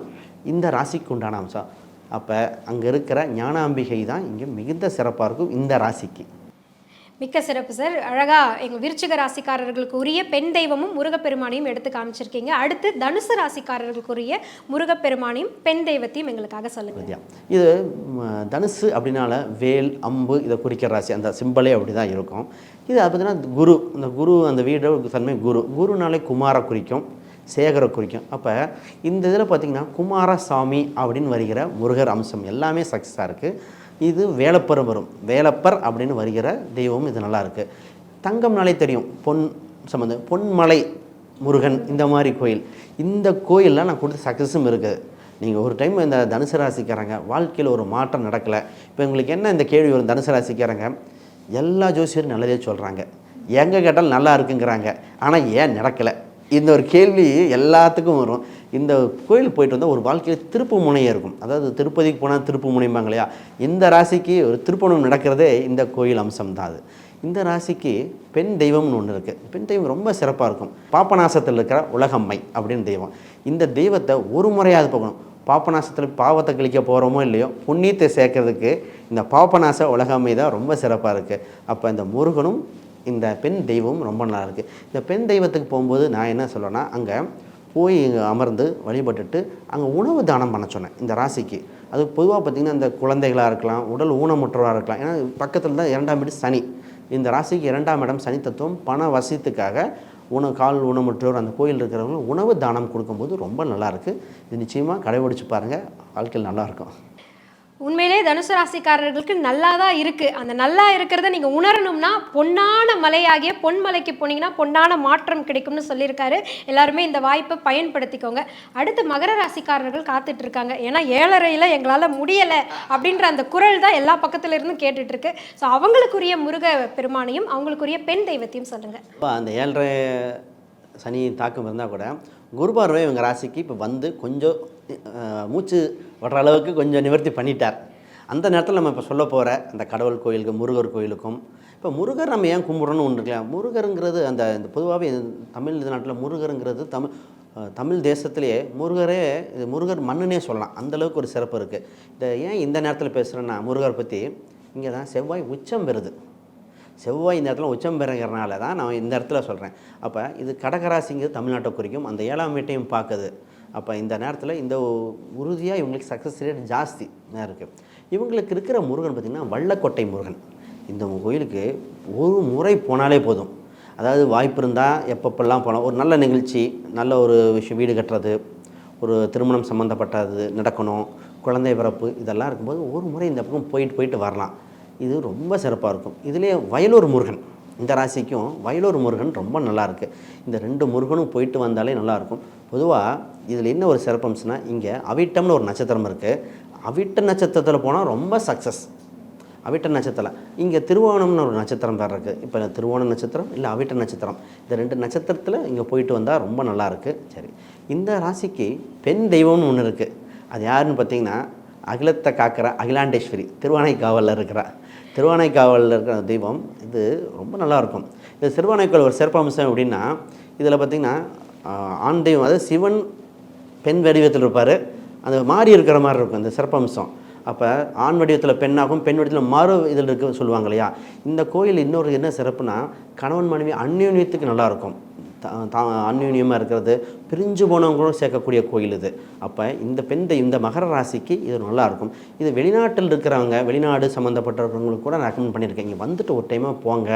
இந்த ராசிக்கு உண்டான அம்சம். அப்போ அங்கே இருக்கிற ஞானாம்பிகை தான் இங்கே மிகுந்த சிறப்பாக இருக்கும் இந்த ராசிக்கு. மிக்க சிறப்பு சார் அழகா எங்க விருச்சிக ராசிக்காரர்களுக்கு உரிய பெண் தெய்வமும் முருகப்பெருமானையும் எடுத்து காமிச்சிருக்கீங்க. அடுத்து தனுசு ராசிக்காரர்களுக்கு உரிய முருகப்பெருமானையும் பெண் தெய்வத்தையும் எங்களுக்காக சொல்லுங்க. இது தனுசு அப்படின்னால வேல் அம்பு இதை குறிக்கிற ராசி. அந்த சிம்பலே அப்படி தான் இருக்கும். இது அது பார்த்தீங்கன்னா குரு இந்த குரு அந்த வீடு தன்மை குரு. குருனாலே குமார குறிக்கும் சேகரை குறிக்கும். அப்போ இந்த இதில் பார்த்தீங்கன்னா குமாரசாமி அப்படின்னு வருகிற முருகர் அம்சம் எல்லாமே சக்ஸஸாக இருக்குது இது வேலப்பர் வரும். வேலப்பர் அப்படின்னு வருகிற தெய்வம் இது நல்லா இருக்கு. தங்கம்னாலே தெரியும். பொன் சம்மந்தம் பொன்மலை முருகன் இந்த மாதிரி கோயில். இந்த கோயிலெலாம் நான் கொடுத்த சக்ஸஸும் இருக்குது. நீங்கள் ஒரு டைம் இந்த தனுசு ராசிக்காரங்க வாழ்க்கையில் ஒரு மாற்றம் நடக்கலை. இப்போ உங்களுக்கு என்ன இந்த கேள்வி வரும் தனுசு ராசிக்காரங்க? எல்லா ஜோசியரும் நல்லதே சொல்கிறாங்க எங்கே கேட்டாலும் நல்லா இருக்குங்கிறாங்க. ஆனால் ஏன் நடக்கலை? இந்த ஒரு கேள்வி எல்லாத்துக்கும் வரும். இந்த கோயில் போயிட்டு வந்தால் ஒரு வாழ்க்கையில் திருப்பு முனையே இருக்கும். அதாவது திருப்பதிக்கு போனால் திருப்பு முனைம்பாங்க இல்லையா? இந்த ராசிக்கு ஒரு திருப்பணம் நடக்கிறதே இந்த கோயில் அம்சம் தான் அது. இந்த ராசிக்கு பெண் தெய்வம்னு ஒன்று இருக்குது பெண் தெய்வம் ரொம்ப சிறப்பாக இருக்கும். பாப்பநாசத்தில் இருக்கிற உலகம்மை அப்படின்னு தெய்வம். இந்த தெய்வத்தை ஒரு முறையாவது பார்க்கணும் பாப்பநாசத்தில் பாவத்தை கழிக்க போகிறோமோ இல்லையோ புண்ணியத்தை சேர்க்கறதுக்கு இந்த பாப்பநாச உலகம்மை தான் ரொம்ப சிறப்பாக இருக்குது அப்போ இந்த முருகனும் இந்த பெண் தெய்வம் ரொம்ப நல்லா இருக்குது இந்த பெண் தெய்வத்துக்கு போகும்போது நான் என்ன சொல்லுவேன்னா அங்கே போய் இங்கே அமர்ந்து வழிபட்டுட்டு அங்கே உணவு தானம் பண்ண சொன்னேன் இந்த ராசிக்கு. அது பொதுவாக பார்த்திங்கன்னா இந்த குழந்தைகளாக இருக்கலாம் உடல் ஊனமுற்றவராக இருக்கலாம். ஏன்னா பக்கத்தில் தான் இரண்டாம் இடம் சனி. இந்த ராசிக்கு இரண்டாம் இடம் சனி தத்துவம். பண வசத்துக்காக உணவு கால் ஊனமுற்றோர் அந்த கோயில் இருக்கிறவங்களும் உணவு தானம் கொடுக்கும்போது ரொம்ப நல்லாயிருக்கு. இது நிச்சயமாக கடைபிடிச்சு பாருங்கள் வாழ்க்கையில் நல்லாயிருக்கும் உண்மையிலே தனுசு ராசிக்காரர்களுக்கு நல்லா தான் இருக்குது அந்த நல்லா இருக்கிறத நீங்கள் உணரணும்னா பொன்னான மலையாகிய பொன்மலைக்கு போனீங்கன்னா பொன்னான மாற்றம் கிடைக்கும்னு சொல்லியிருக்காரு. எல்லாருமே இந்த வாய்ப்பை பயன்படுத்திக்கோங்க. அடுத்து மகர ராசிக்காரர்கள் காத்துட்டு இருக்காங்க ஏன்னா ஏழரையில் எங்களால் முடியலை அப்படின்ற அந்த குரல் தான் எல்லா பக்கத்துல இருந்தும் கேட்டுட்ருக்கு. ஸோ அவங்களுக்குரிய முருக பெருமானையும் அவங்களுக்குரிய பெண் தெய்வத்தையும் சொல்லுங்கள் இப்போ அந்த ஏழரை சனி தாக்கம் இருந்தால் கூட குரு பார்வை இவங்க ராசிக்கு இப்போ வந்து கொஞ்சம் மூச்சு வர்ற அளவுக்கு கொஞ்சம் நிவர்த்தி பண்ணிட்டார். அந்த நேரத்தில் நம்ம இப்போ சொல்ல போகிற அந்த கடவுள் கோயிலுக்கு முருகர் கோயிலுக்கும் இப்போ முருகர் நம்ம ஏன் கும்பிட்றோன்னு ஒன்று இருக்கலாம் முருகருங்கிறது அந்த இந்த பொதுவாகவே தமிழ் இது நாட்டில் முருகருங்கிறது தமிழ் தமிழ் தேசத்திலேயே முருகரே இது முருகர் மண்ணுனே சொல்லலாம். அந்த அளவுக்கு ஒரு சிறப்பு இருக்குது இந்த ஏன் இந்த நேரத்தில் பேசுகிறேன்னா முருகர் பற்றி இங்கே தான் செவ்வாய் உச்சம் வருது செவ்வாய் இந்த இடத்துல உச்சம் பெறுங்கிறனால தான் நான் இந்த இடத்துல சொல்கிறேன் அப்போ இது கடகராசிங்கிறது தமிழ்நாட்டை குறிக்கும். அந்த ஏழாம் வீட்டையும் பார்க்குது. அப்போ இந்த நேரத்தில் இந்த உறுதியாக இவங்களுக்கு சக்ஸஸ் ரேட் ஜாஸ்தி இருக்குது இவங்களுக்கு இருக்கிற முருகன் பார்த்திங்கன்னா வள்ளக்கோட்டை முருகன். இந்த கோயிலுக்கு ஒரு முறை போனாலே போதும். அதாவது வாய்ப்பு இருந்தால் எப்பப்பெல்லாம் போகலாம் ஒரு நல்ல நிகழ்ச்சி நல்ல ஒரு விஷயம் வீடு கட்டுறது ஒரு திருமணம் சம்மந்தப்பட்டது நடக்கணும் குழந்தை பிறப்பு இதெல்லாம் இருக்கும்போது ஒரு முறை இந்த பக்கம் போயிட்டு போயிட்டு வரலாம். இது ரொம்ப சிறப்பாக இருக்கும். இதுலேயே வயலூர் முருகன். இந்த ராசிக்கும் வயலூர் முருகன் ரொம்ப நல்லாயிருக்கு இந்த ரெண்டு முருகனும் போயிட்டு வந்தாலே நல்லாயிருக்கும் பொதுவாக இதில் என்ன ஒரு சிறப்பம்ஸ்னா இங்கே அவிட்டம்னு ஒரு நட்சத்திரம் இருக்குது அவிட்ட நட்சத்திரத்தில் போனால் ரொம்ப சக்ஸஸ் அவிட்ட நட்சத்திரம். இங்கே திருவோணம்னு ஒரு நட்சத்திரம் வேறு இருக்குது இப்போ திருவோண நட்சத்திரம் இல்லை அவிட்ட நட்சத்திரம். இந்த ரெண்டு நட்சத்திரத்தில் இங்கே போயிட்டு வந்தால் ரொம்ப நல்லாயிருக்கு சரி. இந்த ராசிக்கு பெண் தெய்வம்னு ஒன்று இருக்குது அது யாருன்னு பார்த்தீங்கன்னா அகிலத்தை காக்கிற அகிலாண்டேஸ்வரி திருவானைக்காவலில் இருக்கிற திருவானைக்காவலில் இருக்கிற தெய்வம் இது ரொம்ப நல்லா இருக்கும் இந்த திருவானைக்காவல் ஒரு சிறப்பம்சம் அப்படின்னா இதில் பார்த்திங்கன்னா ஆண் தெய்வம் அதாவது சிவன் பெண் வடிவத்தில் இருப்பார். அந்த மாறி இருக்கிற மாதிரி இருக்கும் அந்த சிறப்பம்சம் அப்போ ஆண் வடிவத்தில் பெண்ணாகும் பெண் வடிவத்தில் மறு இதில் இருக்கு சொல்லுவாங்க இல்லையா? இந்த கோயில் இன்னொரு என்ன சிறப்புனா கணவன் மனைவி அந்யோன்யத்துக்கு நல்லாயிருக்கும். தா அந்யோன்யமாக இருக்கிறது. பிரிஞ்சு போனவங்களும் சேர்க்கக்கூடிய கோயில் இது. அப்போ இந்த பெண் இந்த மகர ராசிக்கு இது நல்லாயிருக்கும் இது வெளிநாட்டில் இருக்கிறவங்க வெளிநாடு சம்மந்தப்பட்டவங்களுக்கு கூட நான் ரெக்கமெண்ட் பண்ணியிருக்கேன். இங்கே வந்துட்டு ஒரு டைமாக போங்க.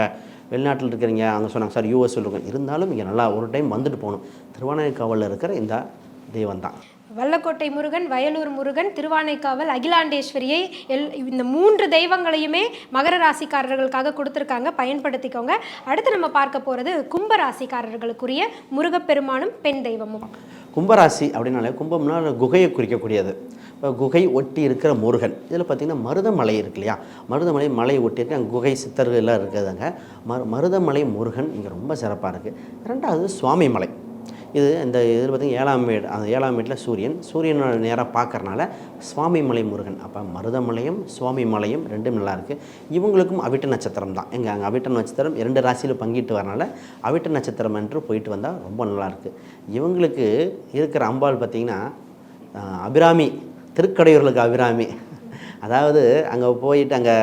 வெளிநாட்டில் இருக்கிறீங்க அங்கே சொன்னாங்க சார் யூஎஸ் சொல்லுங்க. இருந்தாலும் இங்கே நல்லா ஒரு டைம் வந்துட்டு போகணும். திருவானைக்காவலில் இருக்கிற இந்த தெய்வம் தான். வல்லக்கோட்டை முருகன் வயலூர் முருகன் திருவானைக்காவல் அகிலாண்டேஸ்வரியை எல் இந்த மூன்று தெய்வங்களையுமே மகர ராசிக்காரர்களுக்காக கொடுத்துருக்காங்க. பயன்படுத்திக்கோங்க. அடுத்து நம்ம பார்க்க போகிறது கும்ப ராசிக்காரர்களுக்குரிய முருகப்பெருமானும் பெண் தெய்வமும். கும்பராசி அப்படின்னாலே கும்பம்னா குகையை குறிக்கக்கூடியது. இப்போ குகை ஒட்டி இருக்கிற முருகன். இதில் பார்த்திங்கன்னா மருதமலை இருக்கு இல்லையா? மருதமலை மலை ஒட்டி இருக்க குகை சித்தர்கள் எல்லாம் இருக்கிறதாங்க. மரு மருதமலை முருகன் இங்கே ரொம்ப சிறப்பாக இருக்குது ரெண்டாவது சுவாமி மலை இது இந்த இதில் பார்த்திங்கன்னா ஏழாம் வீடு அந்த ஏழாம் வீட்டில் சூரியன். சூரியனோட நேராக பார்க்கறனால சுவாமி மலை முருகன். அப்போ மருதமலையும் சுவாமி மலையும் ரெண்டும் நல்லாயிருக்கு இவங்களுக்கும் அவிட்ட நட்சத்திரம் தான். எங்கள் அங்கே அவிட்ட நட்சத்திரம் இரண்டு ராசியில் பங்கிட்டு வரனால அவிட்ட நட்சத்திரம் என்று போயிட்டு வந்தால் ரொம்ப நல்லாயிருக்கு இவங்களுக்கு இருக்கிற அம்பாள் பார்த்திங்கன்னா அபிராமி திருக்கடையூர்களுக்கு அபிராமி. அதாவது அங்கே போயிட்டு அங்கே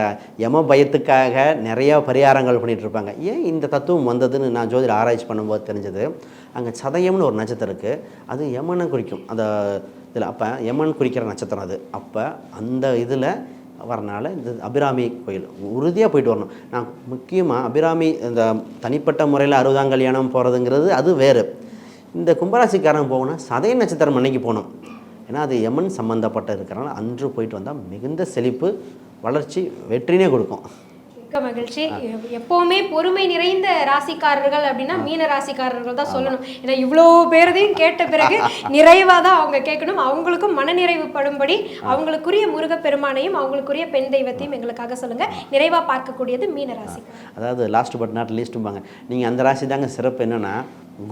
யம பயத்துக்காக நிறையா பரிகாரங்கள் பண்ணிகிட்ருப்பாங்க இருப்பாங்க. ஏன் இந்த தத்துவம் வந்ததுன்னு நான் ஜோதிட ஆராய்ச்சி பண்ணும்போது தெரிஞ்சது. அங்கே சதயம்னு ஒரு நட்சத்திரம் இருக்குது அது யமனை குறிக்கும். அந்த இதில் அப்போ யமன் குறிக்கிற நட்சத்திரம் அது. அப்போ அந்த இதில் வரனால இந்த அபிராமி கோயில். உறுதியாக போயிட்டு வரணும். நான் முக்கியமாக அபிராமி இந்த தனிப்பட்ட முறையில் அறுபதாம் கல்யாணம் போகிறதுங்கிறது அது வேறு. இந்த கும்பராசிக்காரன் போகணும்னா சதய நட்சத்திரம் அன்னைக்கு போகணும். ஏன்னா அது யமன் சம்மந்தப்பட்ட இருக்கிறனால அன்று போயிட்டு வந்தால் மிகுந்த செழிப்பு வளர்ச்சி வெற்றினே கொடுக்கும். மிக்க மகிழ்ச்சி. எப்பவுமே பொறுமை நிறைந்த ராசிக்காரர்கள் அப்படின்னா மீன ராசிக்காரர்கள் தான் சொல்லணும். ஏன்னா இவ்வளோ பேரதையும் கேட்ட பிறகு நிறைவாக தான் அவங்க கேட்கணும். அவங்களுக்கும் மனநிறைவு படும்படி அவங்களுக்குரிய முருகப்பெருமானையும் அவங்களுக்குரிய பெண் தெய்வத்தையும் எங்களுக்காக சொல்லுங்க. நிறைவா பார்க்கக்கூடியது மீன ராசி அதாவது லாஸ்ட் பட் நாட் லீஸ்ட்டும்பாங்க நீங்கள் அந்த ராசி தாங்க சிறப்பு என்னென்னா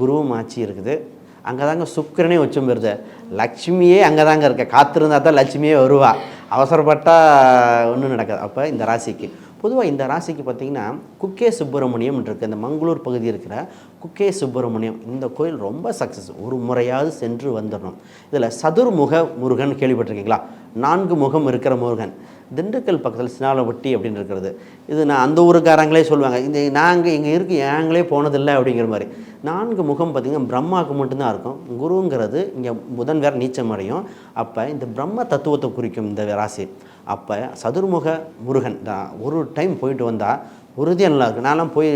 குருவும் ஆட்சி இருக்குது. அங்கே தாங்க சுக்கிரனே உச்சம் பெறுது. லட்சுமியே அங்கே தாங்க இருக்க. காத்திருந்தா தான் லட்சுமியே வருவா. அவசரப்பட்டால் ஒன்றும் நடக்காது. அப்போ இந்த ராசிக்கு. பொதுவாக இந்த ராசிக்கு பார்த்தீங்கன்னா குக்கே சுப்பிரமணியம் இருக்குது இந்த மங்களூர் பகுதி இருக்கிற குக்கே சுப்பிரமணியம். இந்த கோயில் ரொம்ப சக்ஸஸ் ஒரு முறையாவது சென்று வந்துடணும் இதில் சதுர்முக முருகன் கேள்விப்பட்டிருக்கீங்களா? நான்கு முகம் இருக்கிற முருகன். திண்டுக்கல் பக்கத்தில் சினாலவட்டி அப்படின்னு இருக்கிறது. இது நான் அந்த ஊருக்காரங்களே சொல்லுவாங்க. இந்த நாங்கள் இங்கே இருக்கு ஏங்களே போனதில்லை அப்படிங்கிற மாதிரி. நான்கு முகம் பார்த்திங்கன்னா பிரம்மாவுக்கு மட்டும்தான் இருக்கும். குருங்கிறது இங்கே புதன் வேறு நீச்சம் அடையும். அப்போ இந்த பிரம்ம தத்துவத்தை குறிக்கும் இந்த ராசி. அப்போ சதுர்முக முருகன் தான். ஒரு டைம் போயிட்டு வந்தால் உறுதியாக நல்லா நான்லாம் போய்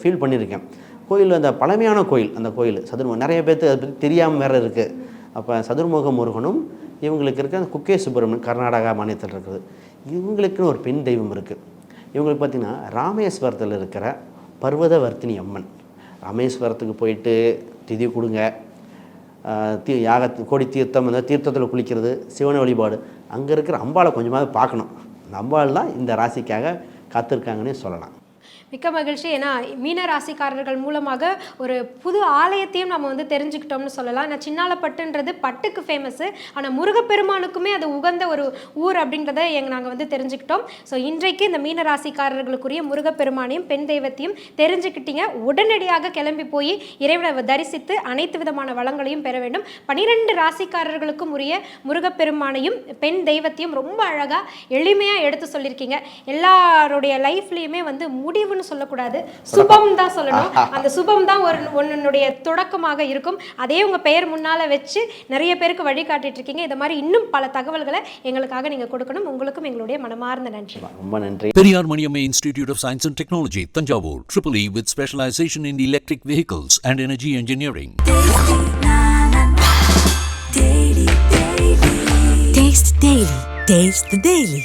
ஃபீல் பண்ணியிருக்கேன். கோயில் அந்த பழமையான கோயில் அந்த கோயில் சதுர்முகம் நிறைய பேர்த்து அதை பற்றி தெரியாமல் வேறு இருக்குது அப்போ சதுர்முக முருகனும் இவங்களுக்கு இருக்க அந்த குக்கே சுப்பிரமணியன் கர்நாடகா மாநிலத்தில் இருக்குது. இவங்களுக்குன்னு ஒரு பெண் தெய்வம் இருக்குது இவங்களுக்கு பார்த்திங்கன்னா ராமேஸ்வரத்தில் இருக்கிற பர்வதவர்த்தினி அம்மன். ராமேஸ்வரத்துக்கு போயிட்டு திதி கொடுங்க. தீ யாக கோடி தீர்த்தம் அந்த தீர்த்தத்தில் குளிக்கிறது சிவன வழிபாடு. அங்கே இருக்கிற அம்பாளை கொஞ்சமாவது பார்க்கணும். அந்த அம்பாள் தான் இந்த ராசிக்காக காத்திருக்காங்கன்னே சொல்லலாம். மிக்க மகிழ்ச்சி. ஏன்னா மீன ராசிக்காரர்கள் மூலமாக ஒரு புது ஆலயத்தையும் நம்ம வந்து தெரிஞ்சுக்கிட்டோம்னு சொல்லலாம். ஏன்னா சின்னாலப்பட்டுன்றது பட்டுக்கு ஃபேமஸ்ஸு ஆனால் முருகப்பெருமானுக்குமே அது உகந்த ஒரு ஊர் அப்படின்றத எங்க நாங்கள் வந்து தெரிஞ்சுக்கிட்டோம். ஸோ இன்றைக்கு இந்த மீன ராசிக்காரர்களுக்குரிய முருகப்பெருமானையும் பெண் தெய்வத்தையும் தெரிஞ்சுக்கிட்டீங்க. உடனடியாக கிளம்பி போய் இறைவனை தரிசித்து அனைத்து விதமான வளங்களையும் பெற வேண்டும். பனிரெண்டு ராசிக்காரர்களுக்கும் உரிய முருகப்பெருமானையும் பெண் தெய்வத்தையும் ரொம்ப அழகாக எளிமையாக எடுத்து சொல்லியிருக்கீங்க. எல்லாருடைய லைஃப்லேயுமே வந்து முடிவு முடிவுன்னு சொல்லக்கூடாது சுபம் தான் சொல்லணும் அந்த சுபம் தான் ஒரு ஒன்னுடைய தொடக்கமாக இருக்கும் அதே உங்கள் பெயர் முன்னால் வச்சு நிறைய பேருக்கு வழிகாட்டிட்டு இருக்கீங்க இந்த மாதிரி இன்னும் பல தகவல்களை எங்களுக்காக நீங்கள் கொடுக்கணும் உங்களுக்கும் எங்களுடைய மனமார்ந்த நன்றி ரொம்ப நன்றி Institute of Science and Technology, Tanjavur, Triple E with specialization in electric vehicles and energy engineering. Daily, daily. Taste Daily. Taste the Daily.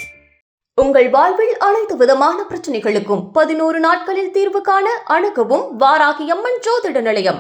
உங்கள் வாழ்வில் அனைத்து விதமான பிரச்சனைகளுக்கும் பதினோரு நாட்களில் தீர்வு காண அணுகவும் வாராகி அம்மன் ஜோதிட நிலையம்.